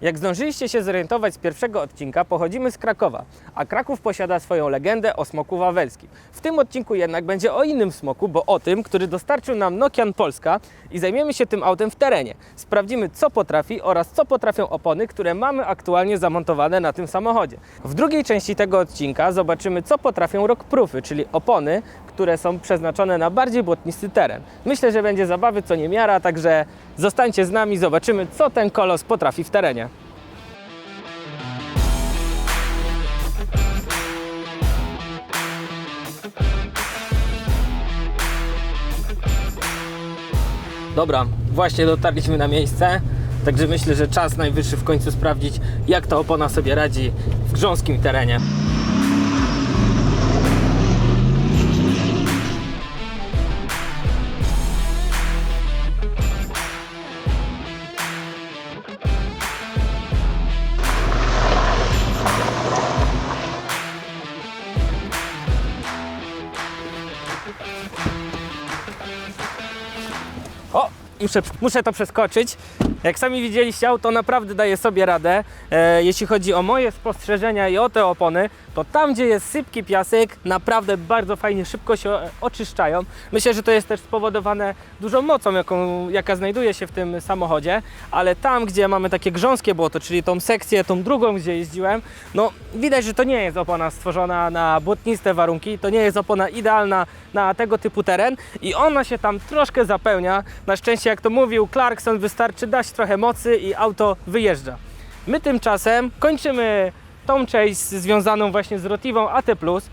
Jak zdążyliście się zorientować z pierwszego odcinka, pochodzimy z Krakowa, a Kraków posiada swoją legendę o smoku wawelskim. W tym odcinku jednak będzie o innym smoku, bo o tym, który dostarczył nam Nokian Polska i zajmiemy się tym autem w terenie. Sprawdzimy, co potrafi oraz co potrafią opony, które mamy aktualnie zamontowane na tym samochodzie. W drugiej części tego odcinka zobaczymy, co potrafią rockproofy, czyli opony, które są przeznaczone na bardziej błotnisty teren. Myślę, że będzie zabawy co niemiara, także zostańcie z nami, zobaczymy, co ten kolos potrafi w terenie. Dobra, właśnie dotarliśmy na miejsce, także myślę, że czas najwyższy w końcu sprawdzić, jak ta opona sobie radzi w grząskim terenie. Muszę, muszę to przeskoczyć. Jak sami widzieliście, auto naprawdę daje sobie radę. E, jeśli chodzi o moje spostrzeżenia i o te opony, to tam, gdzie jest sypki piasek, naprawdę bardzo fajnie, szybko się oczyszczają. Myślę, że to jest też spowodowane dużą mocą, jaką, jaka znajduje się w tym samochodzie, ale tam, gdzie mamy takie grząskie błoto, czyli tą sekcję, tą drugą, gdzie jeździłem, no widać, że to nie jest opona stworzona na błotniste warunki, to nie jest opona idealna na tego typu teren i ona się tam troszkę zapełnia. Na szczęście, jak to mówił Clarkson, wystarczy dać trochę mocy i auto wyjeżdża. My tymczasem kończymy tą część związaną właśnie z Rotivą AT+,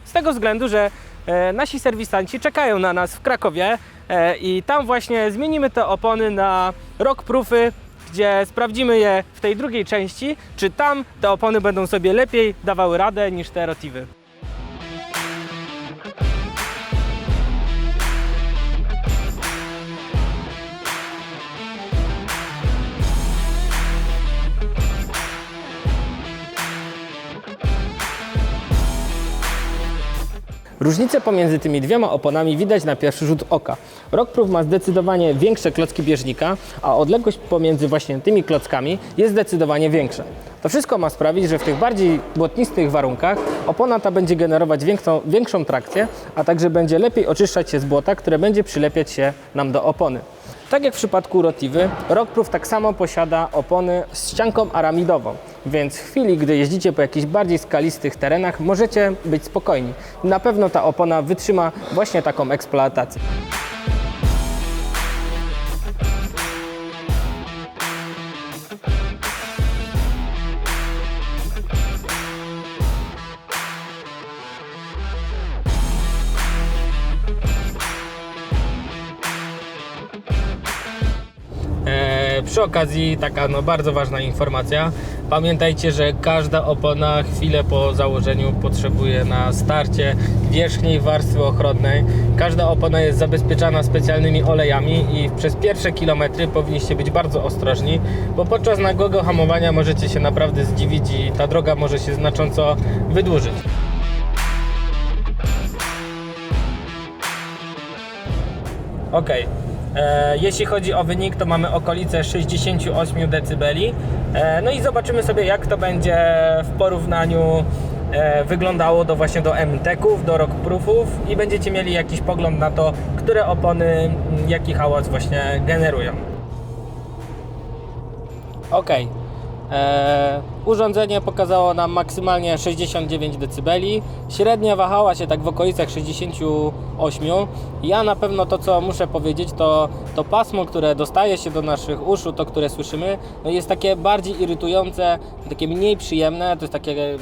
z tego względu, że e, nasi serwisanci czekają na nas w Krakowie e, i tam właśnie zmienimy te opony na rockproofy, gdzie sprawdzimy je w tej drugiej części, czy tam te opony będą sobie lepiej dawały radę niż te Rotivy. Różnicę pomiędzy tymi dwiema oponami widać na pierwszy rzut oka. Rockproof ma zdecydowanie większe klocki bieżnika, a odległość pomiędzy właśnie tymi klockami jest zdecydowanie większa. To wszystko ma sprawić, że w tych bardziej błotnistych warunkach opona ta będzie generować większą, większą trakcję, a także będzie lepiej oczyszczać się z błota, które będzie przylepiać się nam do opony. Tak jak w przypadku Rotivy, Rockproof tak samo posiada opony z ścianką aramidową, więc w chwili, gdy jeździcie po jakichś bardziej skalistych terenach, możecie być spokojni. Na pewno ta opona wytrzyma właśnie taką eksploatację. E, przy okazji taka no, bardzo ważna informacja. Pamiętajcie, że każda opona chwilę po założeniu potrzebuje na starcie wierzchniej warstwy ochronnej. Każda opona jest zabezpieczana specjalnymi olejami i przez pierwsze kilometry powinniście być bardzo ostrożni, bo podczas nagłego hamowania możecie się naprawdę zdziwić i ta droga może się znacząco wydłużyć. Ok. E, jeśli chodzi o wynik, to mamy okolice 68 dB. E, no i zobaczymy sobie, jak to będzie w porównaniu e, wyglądało do właśnie do MTEK-ów, do rockproofów i będziecie mieli jakiś pogląd na to, które opony jaki hałas właśnie generują. Ok. E, urządzenie pokazało nam maksymalnie 69 dB. Średnia wahała się tak w okolicach 68. Ja na pewno to, co muszę powiedzieć, to to pasmo, które dostaje się do naszych uszu, to, które słyszymy, no jest takie bardziej irytujące, takie mniej przyjemne. To jest takie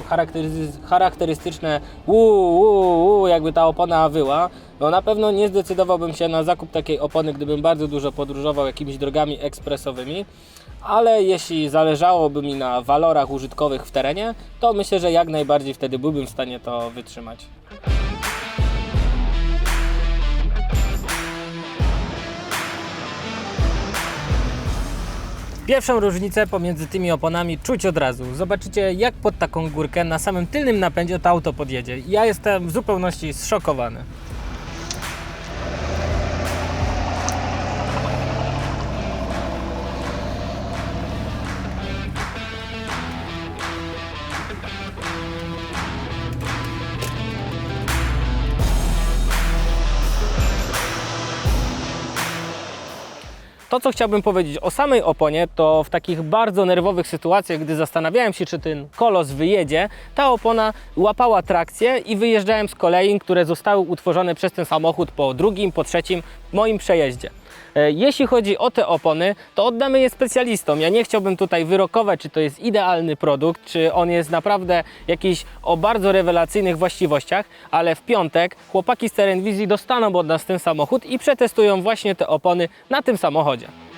charakterystyczne uu, uu, uu, jakby ta opona wyła. No na pewno nie zdecydowałbym się na zakup takiej opony, gdybym bardzo dużo podróżował jakimiś drogami ekspresowymi ale jeśli zależałoby mi na walorach użytkowych w terenie, to myślę, że jak najbardziej wtedy byłbym w stanie to wytrzymać. Pierwszą różnicę pomiędzy tymi oponami czuć od razu. Zobaczycie, jak pod taką górkę na samym tylnym napędzie to auto podjedzie. Ja jestem w zupełności zszokowany. To, co chciałbym powiedzieć o samej oponie, to w takich bardzo nerwowych sytuacjach, gdy zastanawiałem się, czy ten kolos wyjedzie, ta opona łapała trakcję i wyjeżdżałem z kolei, które zostały utworzone przez ten samochód po drugim, po trzecim moim przejeździe. E, Jeśli chodzi o te opony, to oddamy je specjalistom. Ja nie chciałbym tutaj wyrokować, czy to jest idealny produkt, czy on jest naprawdę jakiś o bardzo rewelacyjnych właściwościach, ale w piątek chłopaki z Terenwizji dostaną od nas ten samochód i przetestują właśnie te opony na tym samochodzie. Yeah.